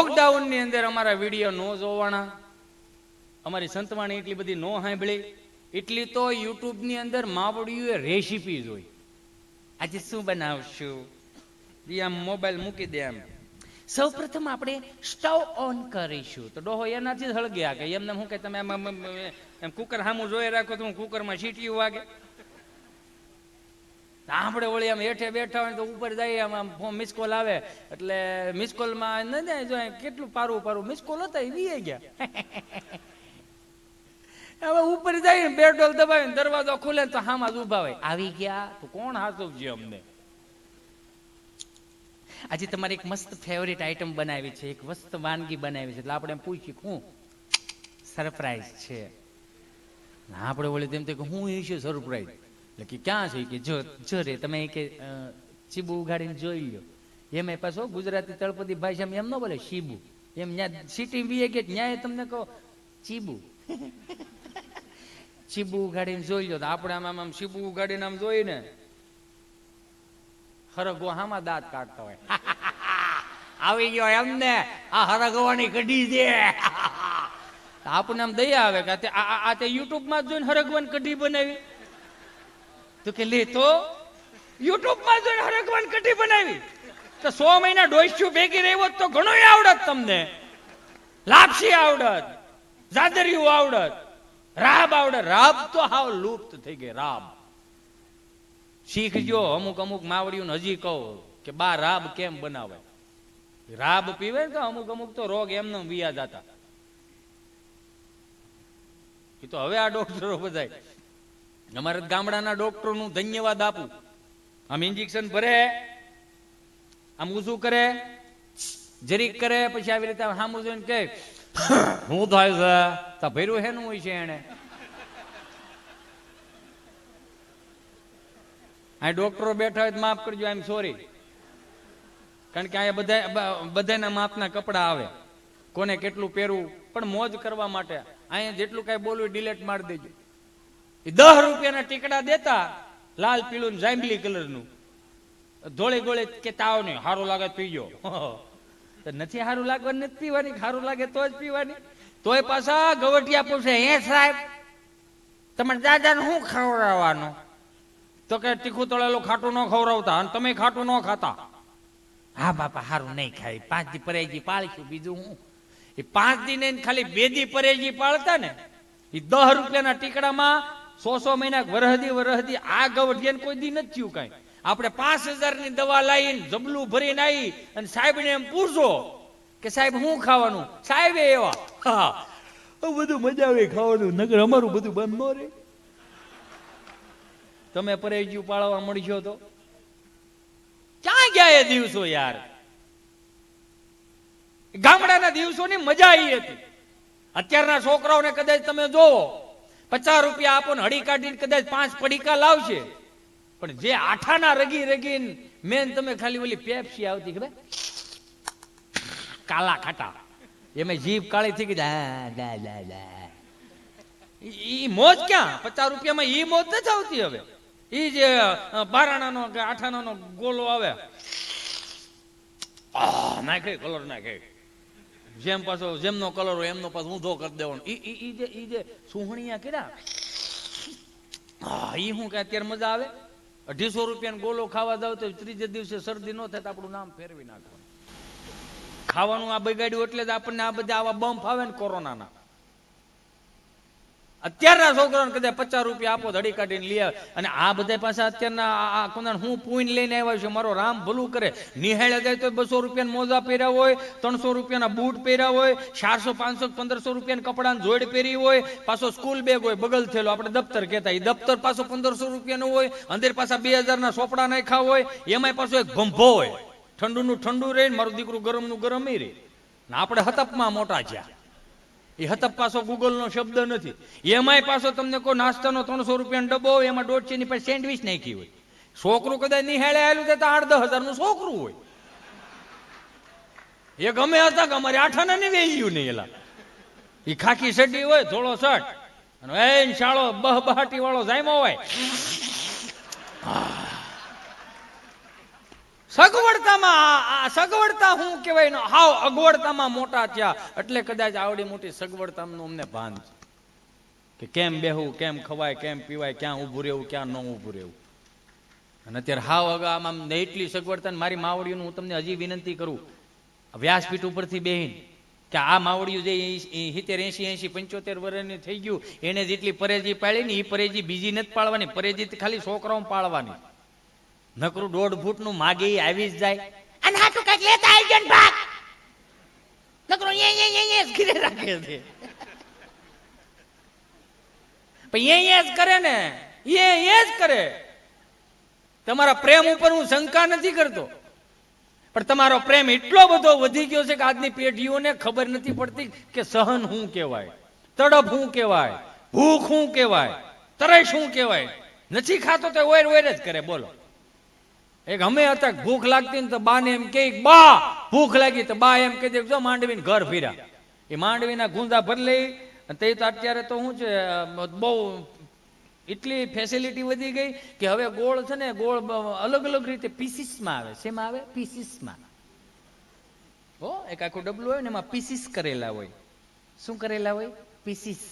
લોકડાઉનની અંદર અમારા વીડિયો નો જોવાના. અમારી સંતવાણી એટલી બધી નો સાંભળી. એટલી તો યુટ્યુબની અંદર માવડીઓએ રેસીપી જોઈ. આજે શું બનાવશું? એ આમ મોબાઈલ મૂકી દે આમ. સૌ પ્રથમ આપણે સ્ટવ ઓન કરીશું. તો ડોહો એનાથી જ હળગ્યા કે એમને હું કે તમે એમ કુકર સામું જોઈ રાખો તો હું કુકરમાં સીટીયું વાગે. આપણે વળી આમ હેઠે બેઠા હોય તો ઉપર જઈએ આમ આમ ફોન મિસ આવે. એટલે મિસ કોલમાં ન જાય, જો કેટલું પારું પારું. મિસ કોલ હતા, એ વીએ ગયા. હવે ઉપર જઈએ ને દબાવીને દરવાજો ખુલે તો હામાં જ ઊભા હોય. આવી ગયા? તો કોણ હાચવજે અમને? આજે તમારે એક મસ્ત ફેવરિટ આઈટમ બનાવી છે, એક મસ્ત વાનગી બનાવી છે. એટલે આપણે એમ પૂછીએ હું? સરપ્રાઈઝ છે. આપણે વળી તેમ કે હું એ છે સરપ્રાઈઝ એટલે કે ક્યાં છે? કે જો જો રે, તમે કે ચીબુ ઉગાડીને જોઈ લ્યો. એમાં પાછો ગુજરાતી તળપદી ભાષામાં એમ ન બોલે, શીબુ. એમ ન્યા સિટી બીએ કે ન્યાય તમને કહો, ચીબુ. ચીબુ ઉગાડીને જોઈ લો આપણે આમ આમ ચીબુ ઉગાડીને આમ જોઈને હરગો હામાં દાંત કાઢતા હોય. આવી ગયો એમને. આ હરગવાની કઢી દે આપણને આમ દયા આવે કે આ તે- યુટ્યુબમાં જોઈને હરગવાની કઢી બનાવી. તો કે લે, તો યુટ્યુબમાં જોઈને હરગવાની કઢી બનાવી. તો સો મહિના ડોસ્યું ભેગી રહેવો તો ઘણો આવડત તમને. લાપસી આવડત જાદરિયું આવડત, રાબ આવડત. રાબ તો હાવ લુપ્ત થઈ ગઈ, રાબ. શીખજો અમુક અમુક માવડીઓને હજી કહો કે બા, રાબ કેમ બનાવે? રાબ પીવે તો અમુક અમુક તો રોગ એમને વિયા જતા એ તો હવે આ ડોક્ટરો બધાય અમારે ગામડાના ડોક્ટરો નું ધન્યવાદ આપું. આમ ઇન્જેક્શન ભરે, આમ ઊંચું કરે, જરીક કરે, પછી આવી રીતે સામું જોઈને કે હું થાય છે? તો ભર્યું હેનું હોય છે એને આ ડોક્ટરો બેઠા હોય તો માફ કરજો આઈ એમ સોરી કારણ કે અહીંયા બધા બધાના માપના કપડા આવે. કોને કેટલું પહેરવું? પણ મોજ કરવા માટે. અહીંયા જેટલું કાંઈ બોલવું ડિલેટ મારી દેજો. એ દસ રૂપિયાના ટીકડા દેતા, લાલ પીળું જાંબલી કલરનું. ધોળી ગોળી કે તાવ નહીં સારું લાગે પીજો. તો નથી સારું લાગવાનું નથી પીવાની સારું લાગે તો જ પીવાની. તોય પાછા ગવટિયા પૂછે, હે સાહેબ, તમારે દાદાને શું ખવડાવવાનું? તો કે, તીખું તળેલું ખાટું ન ખવડાવતા અને તમે ખાટું ન ખાતા. હા બાપા સારું નહીં ખાય. પાંચ દી પરેજી પાળીશું, બીજું હું. એ પાંચ દી ને ખાલી બે દી પરેજી પાળતા ને એ દસ રૂપિયાના ટીકડામાં સો સો મહિના વરહદી વરહદી આ ગવઢિયાને કોઈ દી નથી થયું કાંઈ. આપણે પાંચ હજારની દવા લાવીને જબલું ભરીને આવી અને સાહેબ ને એમ પૂછો કે સાહેબ હું ખાવાનું? સાહેબ એવા હા બધું મજા આવે ખાવાનું નગર અમારું બધું બંધ ન રહે. તમે પરેજ્યું પાળવા મળશો તો? ક્યાં ગયા એ દિવસો યાર? ગામડાના દિવસોની મજા આવી હતી. અત્યારના છોકરાઓને કદાચ તમે જોવો. પચાસ રૂપિયા આપો ને હળી કાઢીને કદાચ પાંચ પડીકા લાવશે. પણ જે આઠાના રગી રગી મેન તમે ખાલી ઓલી પેપ્સી આવતી ખબર? કાલા ખાટા. એમાં જીભ કાળી થઈ ગઈ. ઈ મોજ ક્યાં? પચાસ રૂપિયામાં ઈ મોજ નથી આવતી હવે. ઈ જે બારાણાનો કે આઠાણાનો ગોલો આવે. નાખે, કલર નાખે. જેમ પાછો, જેમનો કલર હોય, એમનો પાછો ઊંધો કરી દેવાનો. ઈ ઈ જે ઈ જે સુહણિયા કેડા હા, ઈ હું કે અત્યારે મજા આવે? અઢીસો રૂપિયાનો ગોલો ખાવા જાવ તો ત્રીજે દિવસે શરદી ન થાય તો આપણું નામ ફેરવી નાખવાનું. ખાવાનું આ બગાડ્યું એટલે જ આપણને આ બધા આવા બમ્પ આવે ને કોરોનાના. અત્યારના છોકરાને કદાચ પચાસ રૂપિયા આપો હળી કાઢીને લઈ આવે. અને આ બધા પાછા અત્યારના આ- કોના હું પૂઈને લઈને આવ્યો છું. મારો રામ ભલું કરે. નિહાળે જાય તો બસો રૂપિયાના મોજા પહેર્યા હોય, ત્રણસો રૂપિયાના બૂટ પહેર્યા હોય, ચારસો, પાંચસો, પંદરસો રૂપિયાના કપડાની જોડ પહેરી હોય, પાછો સ્કૂલ બેગ હોય, બગલ થયેલો. આપણે દફતર કહેતા. એ દફતર પાછો પંદરસો રૂપિયાનું હોય, અંદર પાછા બે હજારના સોપડા નાખ્યા હોય, એમાંય પાછો એક ભંભો હોય. ઠંડુનું ઠંડુ રહે મારું દીકરું ગરમનું ગરમ રહે. ને આપણે હતપમાં મોટા થયા. એ હતપ પાછો ગૂગલ નો શબ્દ નથી. એમાંય પાછો તમને કોઈ નાસ્તાનો ત્રણસો રૂપિયાનો ડબ્બો હોય, એમાં દોઢસો ની પાસે સેન્ડવિચ નાખી હોય. છોકરું કદાચ નિહાળે આવેલું તો આઠ દસ હજારનું છોકરું હોય. એ ગમે હતા કે અમારે આઠ ને વેચ્યું નહીં એલા. એ ખાખી સડી હોય થોડો શર્ટ. અને એ શાળો બહ બહાટી વાળો જાયમો હોય. સગવડતામાં સગવડતા શું કહેવાય હાવ અગવડતામાં મોટા થયા. એટલે કદાચ આવડી મોટી સગવડતાનું અમને ભાન છે. કે કેમ બેહવું કેમ ખવાય, કેમ પીવાય, ક્યાં ઊભું રહેવું, ક્યાં ન ઊભું રહેવું. અને અત્યારે હાવ અગા આમ આમ એટલી સગવડતા મારી માવડીઓનું હું તમને હજી વિનંતી કરું. વ્યાસપીઠ ઉપરથી બેહીન કે આ માવડિયું જે સિત્તેર એસી એસી પંચોતેર વર્ષની થઈ ગયું, એને જેટલી પરેજી પાડી ને એ પરેજી બીજી નથી પાડવાની, પરેજી ખાલી છોકરાઓ પાડવાની. નકરું દોઢ ફૂટનું માગે માગી આવી જ જાય. અને હાટુ કંઈક લેતા આવી જન ભાગ. નકરું એ એ એ એ ઘીરે રાખે છે. પણ એ એ જ કરે ને. એ એ જ કરે. તમારા પ્રેમ ઉપર હું શંકા નથી કરતો. પણ તમારો પ્રેમ એટલો બધો વધી ગયો છે કે આજની પેઢીઓને ખબર નથી પડતી કે સહન શું કહેવાય, તડપ શું કહેવાય, ભૂખ શું કહેવાય, તરસ શું કહેવાય. નથી ખાતો તો ઓર ઓર જ કરે, બોલો. એક અમે હતા, ભૂખ લાગતી ને તો બાને એમ કે, બા, ભૂખ લાગી તો બા એમ કહી દે, જો માંડવીને ઘર ફીર્યા. એ માંડવીના ગુંદા ભરી લઈ તે તો અત્યારે તો શું છે, બહુ એટલી ફેસિલિટી વધી ગઈ કે હવે ગોળ છે ને, ગોળ અલગ અલગ રીતે પીસીસમાં આવે. શેમાં આવે? પીસીસમાં હો, એક આખું ડબલું હોય ને એમાં પીસીસ કરેલા હોય. શું કરેલા હોય? પીસીસ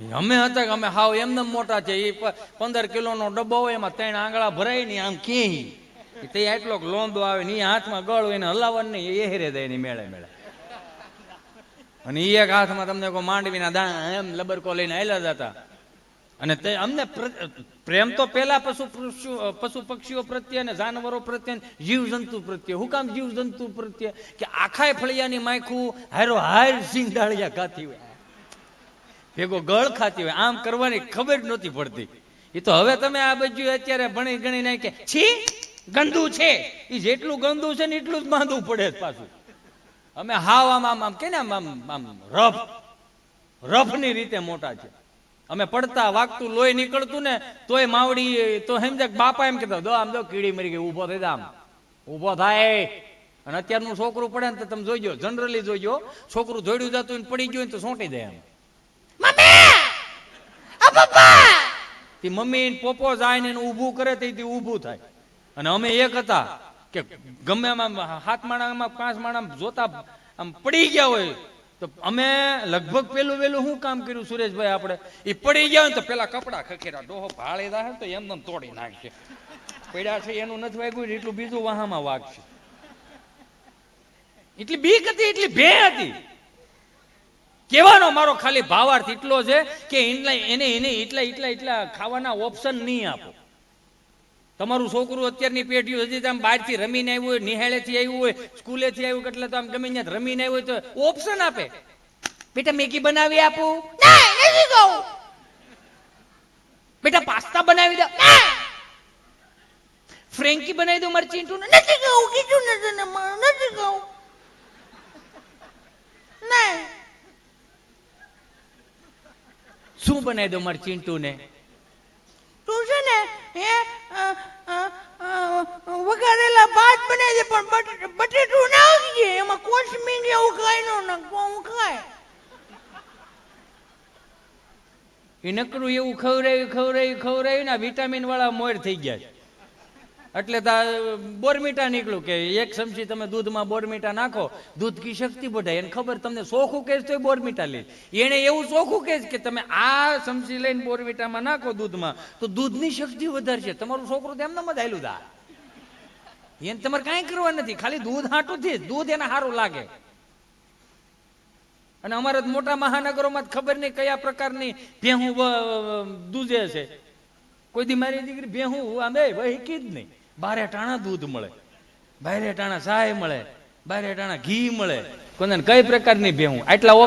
અમે હતા કે અમે હાવ એમને મોટા છે એ પંદર કિલોનો ડબ્બો હોય, એમાં ત્રણ આંગળા ભરાય ને આમ કે તે આટલો લોંદો આવે ને એ હાથમાં ગળ હોય ને હલાવવાનું નહીં એ હેરે દે એની મેળે મેળે. અને એ એક હાથમાં તમને કોઈ માંડવીના દાણા એમ લબરકો લઈને આવેલા જતા અને તે અમને પ્રેમ તો પેલા પશુ પશુ પક્ષીઓ પ્રત્યે અને જાનવરો પ્રત્યે જીવ જંતુ પ્રત્યે. હું કામ જીવ જંતુ પ્રત્યે? કે આખાય ફળિયાની માયખું હારો હાર સિંહ ડાળિયા ખાતી હોય. ભેગો ગળ ખાતી હોય, આમ કરવાની ખબર નહોતી પડતી. એ તો હવે તમે આ બાજુ અત્યારે ભણી ગણી નાખે છી, ગંદુ છે. એ જેટલું ગંદુ છે ને એટલું જ માંદું પડે પાછું. અમે હાવ આમ આમ આમ કે ને આમ આમ રફ, રફની રીતે મોટા છે. અમે પડતા વાગતું લોહી નીકળતું ને તોય માવડી, તો સમજે કે બાપા એમ કહેતા, દો, આમ દો કીડી મરી ગઈ, ઊભો થઈ આમ. ઊભો થાય. અને અત્યારનું છોકરું પડે ને તો તમે જોઈજો જનરલી જોઈજો છોકરું જોડ્યું જતું પડી ગયું તો સોંટી દે એમ. પપ્પા તે મમ્મી પોપો જાય ને ઊભું કરે તે ઊભું થાય. અને અમે એક હતા કે ગમે હાથ માણામાં પાંચ માણા જોતા આમ પડી ગયા હોય, તો અમે લગભગ પેલું વેલું શું કામ કર્યું સુરેશભાઈ આપણે? એ પડી ગયા હોય તો પેલા કપડા ખખેરા, ડોહો ભાળી રહે તો એમને એમ તોડી નાખશે પડ્યા છે, એનું નથી વાગ્યું એટલું બીજું વાહામાં વાગશે. એટલી બીક હતી, એટલી ભે હતી. કહેવાનો મારો ખાલી ભાવાર્થ એટલો છે કે એને એને એટલા એટલા એટલા ખાવાના ઓપ્શન નહીં આપો. તમારું છોકરું અત્યારની પેઢીઓ હજી આમ બહારથી રમીને આવ્યું હોય નિહાળેથી આવ્યું હોય સ્કૂલેથી આવ્યું એટલે તો આમ ગમે ત્યાં રમીને આવ્યું હોય તો ઓપ્શન આપે. બેટા મેગી બનાવી આપું. બેટા પાસ્તા બનાવી દો. ફ્રેન્કી બનાવી દો મારી ચીંટું નથી કહું કીધું નથી નથી કહું નહીં શું બનાવી દો મારી ચીંટુ ને તું છે ને એ વઘારેલા ભાત બનાવી દે પણ બટેટું નાખજે એમાં કોથમીર એવું ખાય નો નાખો હું ખાય. એ નકરું એવું ખવડાવ્યું ખવડાવ્યું ખવડાવ્યું ને વિટામિન વાળા મોર થઈ ગયા છે. એટલે બોરમીટા નીકળ્યું કે એક ચમચી તમે દૂધમાં બોરમીટા નાખો, દૂધ કી શક્તિ બઢાય એને ખબર તમને ચોખ્ખું કહેશ તો બોરમીટા લે. એને એવું ચોખ્ખું કહેશ કે તમે આ ચમચી લઈને બોરમીટામાં નાખો દૂધમાં, તો દૂધની શક્તિ વધારશે. તમારું છોકરું તો એમને મધાયેલું દા. એને તમારે કાંઈ કરવા નથી. ખાલી દૂધ હાટું થી દૂધ એને સારું લાગે. અને અમારા મોટા મહાનગરોમાં ખબર નહીં કયા પ્રકારની ભેહું દૂધે છે. કોઈ દી મારી દીકરી ભેહું આમ એ વહીકી જ નહીં. બારે ટાણા દૂધ મળે, બારે ટાણા સાય મળે, બારે ટાણા ઘી મળે. કોને કઈ પ્રકારની ભેહું? આટલા